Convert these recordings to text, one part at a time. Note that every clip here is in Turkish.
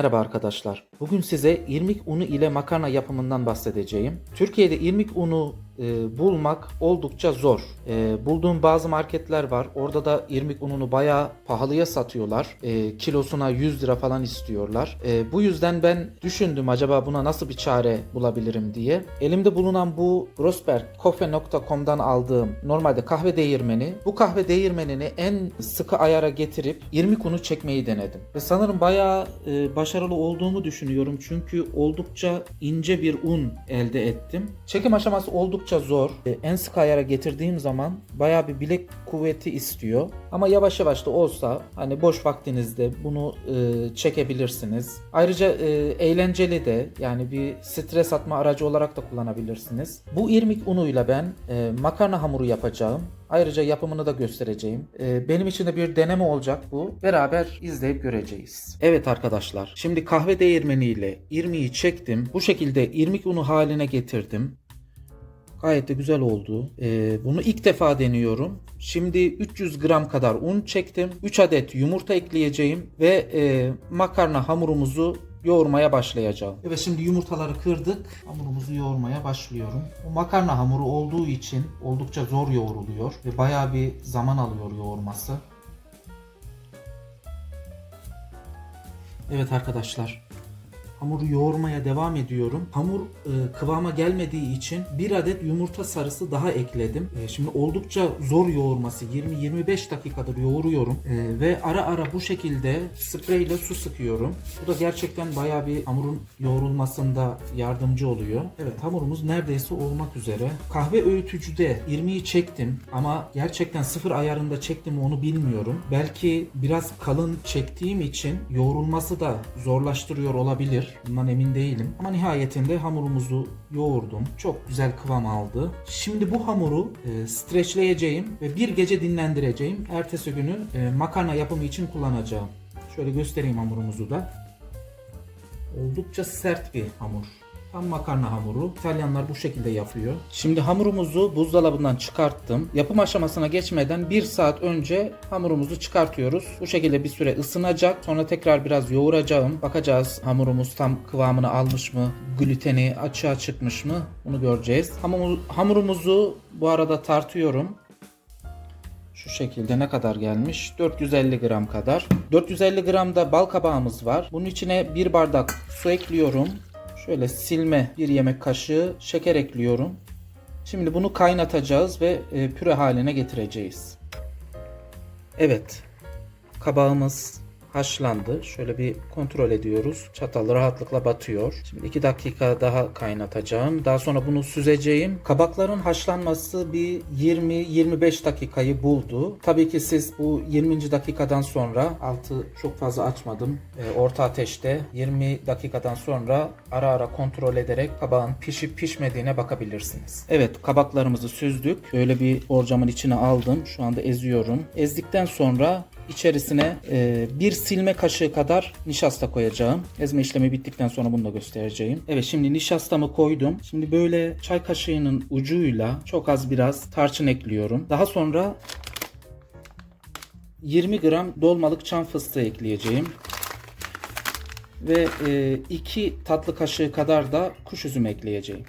Merhaba arkadaşlar. Bugün size irmik unu ile makarna yapımından bahsedeceğim. Türkiye'de irmik unu e, bulmak oldukça zor. E, bulduğum bazı marketler var. Orada da irmik ununu bayağı pahalıya satıyorlar. E, kilosuna 100 lira falan istiyorlar. Bu yüzden ben düşündüm acaba buna nasıl bir çare bulabilirim diye. Elimde bulunan bu rosbergcoffee.com'dan aldığım normalde kahve değirmeni. Bu kahve değirmenini en sıkı ayara getirip irmik unu çekmeyi denedim. Ve sanırım bayağı başarılı olduğumu düşünüyorum. Çünkü oldukça ince bir un elde ettim. Çekim aşaması oldukça zor. E, en sık ayara getirdiğim zaman bayağı bir bilek kuvveti istiyor. Ama yavaş yavaş da olsa hani boş vaktinizde bunu e, çekebilirsiniz. Ayrıca e, eğlenceli de yani bir stres atma aracı olarak da kullanabilirsiniz. Bu irmik unuyla ben e, makarna hamuru yapacağım. Ayrıca yapımını da göstereceğim. Ee, benim için de bir deneme olacak bu. Beraber izleyip göreceğiz. Evet arkadaşlar. Şimdi kahve değirmeniyle irmiği çektim. Bu şekilde irmik unu haline getirdim. Gayet de güzel oldu. Ee, bunu ilk defa deniyorum. Şimdi 300 gram kadar un çektim. 3 adet yumurta ekleyeceğim ve e, makarna hamurumuzu yoğurmaya başlayacağım. Evet şimdi yumurtaları kırdık. Hamurumuzu yoğurmaya başlıyorum. Bu makarna hamuru olduğu için oldukça zor yoğruluyor ve bayağı bir zaman alıyor yoğurması. Evet arkadaşlar. Hamuru yoğurmaya devam ediyorum. Hamur e, kıvama gelmediği için bir adet yumurta sarısı daha ekledim. E, şimdi oldukça zor yoğurması. 20-25 dakikadır yoğuruyorum. E, ve ara ara bu şekilde spreyle su sıkıyorum. Bu da gerçekten bayağı bir hamurun yoğrulmasında yardımcı oluyor. Evet hamurumuz neredeyse olmak üzere. Kahve öğütücüde irmiği çektim ama gerçekten sıfır ayarında çektim onu bilmiyorum. Belki biraz kalın çektiğim için yoğrulması da zorlaştırıyor olabilir. Bundan emin değilim. Ama nihayetinde hamurumuzu yoğurdum. Çok güzel kıvam aldı. Şimdi bu hamuru e, streçleyeceğim ve bir gece dinlendireceğim. Ertesi günü e, makarna yapımı için kullanacağım. Şöyle göstereyim hamurumuzu da. Oldukça sert bir hamur. Tam makarna hamuru. İtalyanlar bu şekilde yapıyor. Şimdi hamurumuzu buzdolabından çıkarttım. Yapım aşamasına geçmeden 1 saat önce hamurumuzu çıkartıyoruz. Bu şekilde bir süre ısınacak. Sonra tekrar biraz yoğuracağım. Bakacağız hamurumuz tam kıvamını almış mı? Gluteni açığa çıkmış mı? Bunu göreceğiz. Hamur, hamurumuzu bu arada tartıyorum. Şu şekilde ne kadar gelmiş? 450 gram kadar. 450 gram da bal kabağımız var. Bunun içine bir bardak su ekliyorum. Şöyle silme bir yemek kaşığı şeker ekliyorum. Şimdi bunu kaynatacağız ve e, püre haline getireceğiz. Evet. Kabağımız haşlandı. Şöyle bir kontrol ediyoruz. Çatal rahatlıkla batıyor. Şimdi 2 dakika daha kaynatacağım. Daha sonra bunu süzeceğim. Kabakların haşlanması bir 20-25 dakikayı buldu. Tabii ki siz bu 20. dakikadan sonra altı çok fazla açmadım. E, orta ateşte 20 dakikadan sonra ara ara kontrol ederek kabağın pişip pişmediğine bakabilirsiniz. Evet kabaklarımızı süzdük. Böyle bir borcamın içine aldım. Şu anda eziyorum. Ezdikten sonra İçerisine e, bir silme kaşığı kadar nişasta koyacağım. Ezme işlemi bittikten sonra bunu da göstereceğim. Evet şimdi nişastamı koydum. Şimdi böyle çay kaşığının ucuyla çok az biraz tarçın ekliyorum. Daha sonra 20 gram dolmalık çam fıstığı ekleyeceğim. Ve 2 tatlı kaşığı kadar da kuş üzümü ekleyeceğim.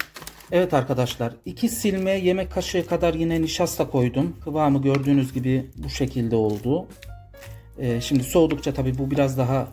Evet arkadaşlar 2 silme yemek kaşığı kadar yine nişasta koydum. Kıvamı gördüğünüz gibi bu şekilde oldu. Ee, şimdi soğudukça tabii bu biraz daha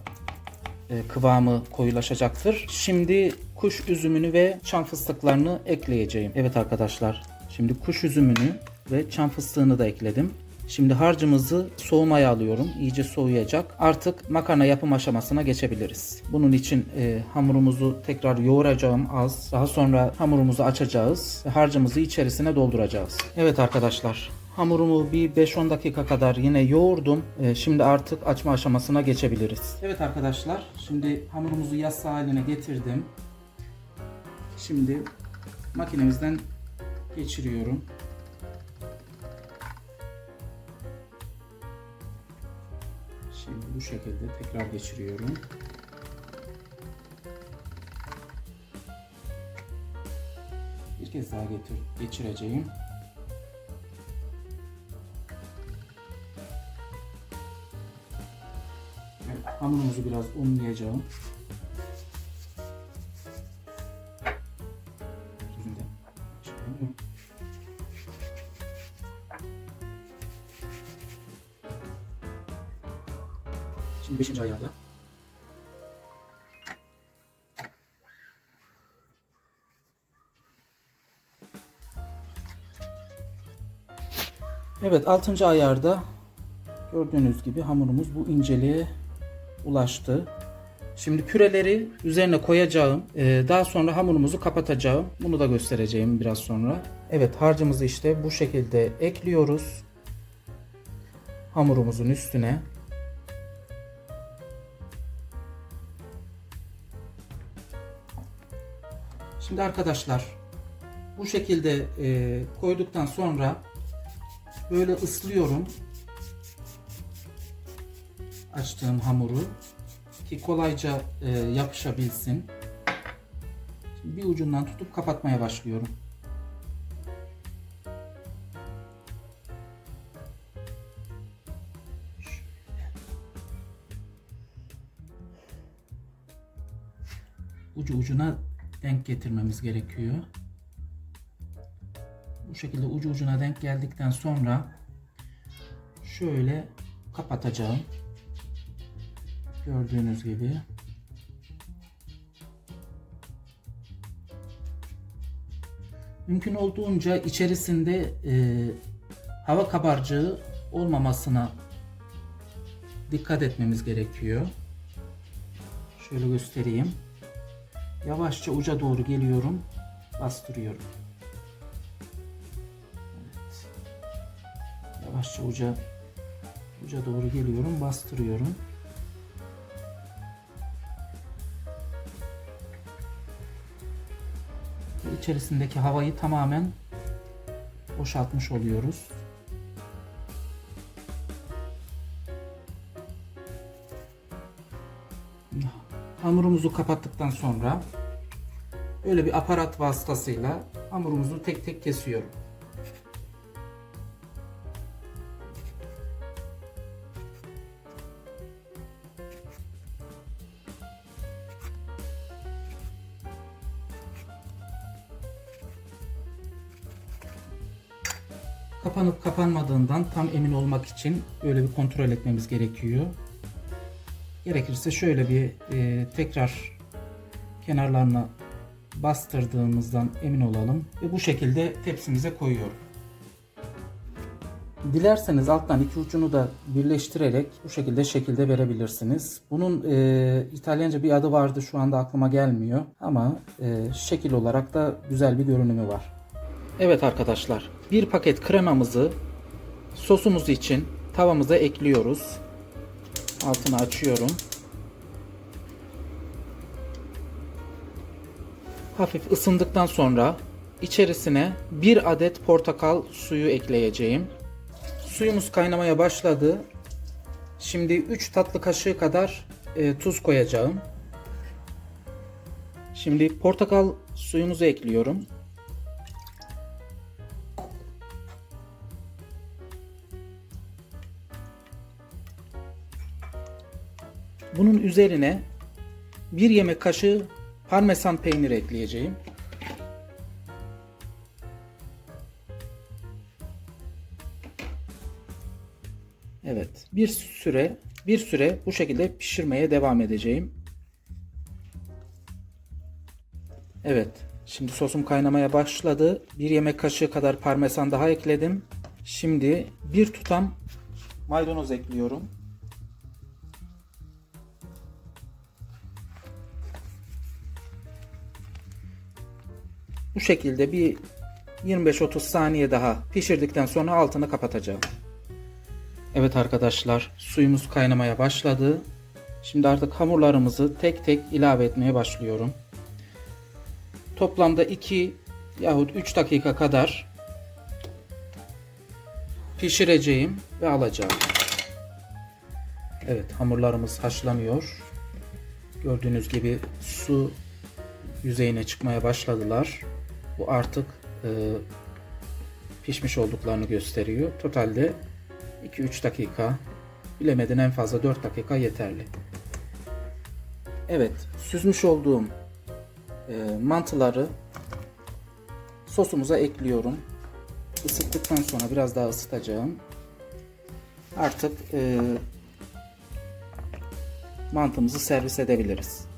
e, kıvamı koyulaşacaktır. Şimdi kuş üzümünü ve çam fıstıklarını ekleyeceğim. Evet arkadaşlar şimdi kuş üzümünü ve çam fıstığını da ekledim. Şimdi harcımızı soğumaya alıyorum. İyice soğuyacak. Artık makarna yapım aşamasına geçebiliriz. Bunun için e, hamurumuzu tekrar yoğuracağım az. Daha sonra hamurumuzu açacağız. Ve harcımızı içerisine dolduracağız. Evet arkadaşlar Hamurumu bir 5-10 dakika kadar yine yoğurdum. Ee, şimdi artık açma aşamasına geçebiliriz. Evet arkadaşlar şimdi hamurumuzu yassı haline getirdim. Şimdi makinemizden geçiriyorum. Şimdi bu şekilde tekrar geçiriyorum. Bir kez daha getir, geçireceğim. hamurumuzu biraz unlayacağım. Şimdi 5. ayarda. Evet 6. ayarda gördüğünüz gibi hamurumuz bu inceliğe ulaştı. Şimdi püreleri üzerine koyacağım. Ee, daha sonra hamurumuzu kapatacağım. Bunu da göstereceğim biraz sonra. Evet harcımızı işte bu şekilde ekliyoruz. Hamurumuzun üstüne. Şimdi arkadaşlar bu şekilde e, koyduktan sonra böyle ıslıyorum açtığım hamuru ki kolayca e, yapışabilsin. Şimdi bir ucundan tutup kapatmaya başlıyorum. Ucu ucuna denk getirmemiz gerekiyor. Bu şekilde ucu ucuna denk geldikten sonra şöyle kapatacağım. Gördüğünüz gibi. Mümkün olduğunca içerisinde e, hava kabarcığı olmamasına dikkat etmemiz gerekiyor. Şöyle göstereyim. Yavaşça uca doğru geliyorum. Bastırıyorum. Evet. Yavaşça uca uca doğru geliyorum. Bastırıyorum. Ve içerisindeki havayı tamamen boşaltmış oluyoruz. Hamurumuzu kapattıktan sonra böyle bir aparat vasıtasıyla hamurumuzu tek tek kesiyorum. Kapanıp kapanmadığından tam emin olmak için böyle bir kontrol etmemiz gerekiyor. Gerekirse şöyle bir e, tekrar kenarlarına bastırdığımızdan emin olalım ve bu şekilde tepsimize koyuyorum. Dilerseniz alttan iki ucunu da birleştirerek bu şekilde şekilde verebilirsiniz. Bunun e, İtalyanca bir adı vardı şu anda aklıma gelmiyor ama e, şekil olarak da güzel bir görünümü var. Evet arkadaşlar bir paket kremamızı sosumuz için tavamıza ekliyoruz. Altını açıyorum. Hafif ısındıktan sonra içerisine bir adet portakal suyu ekleyeceğim. Suyumuz kaynamaya başladı. Şimdi 3 tatlı kaşığı kadar e, tuz koyacağım. Şimdi portakal suyumuzu ekliyorum. Bunun üzerine bir yemek kaşığı parmesan peyniri ekleyeceğim. Evet, bir süre bir süre bu şekilde pişirmeye devam edeceğim. Evet, şimdi sosum kaynamaya başladı. Bir yemek kaşığı kadar parmesan daha ekledim. Şimdi bir tutam maydanoz ekliyorum. Bu şekilde bir 25-30 saniye daha pişirdikten sonra altını kapatacağım. Evet arkadaşlar suyumuz kaynamaya başladı. Şimdi artık hamurlarımızı tek tek ilave etmeye başlıyorum. Toplamda 2 yahut 3 dakika kadar pişireceğim ve alacağım. Evet hamurlarımız haşlanıyor. Gördüğünüz gibi su yüzeyine çıkmaya başladılar. Bu artık e, pişmiş olduklarını gösteriyor. Totalde 2-3 dakika bilemedin en fazla 4 dakika yeterli. Evet süzmüş olduğum e, mantıları sosumuza ekliyorum. Isıttıktan sonra biraz daha ısıtacağım. Artık e, mantımızı servis edebiliriz.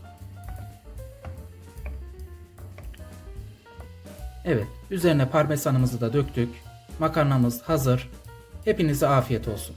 Evet, üzerine parmesanımızı da döktük. Makarnamız hazır. Hepinize afiyet olsun.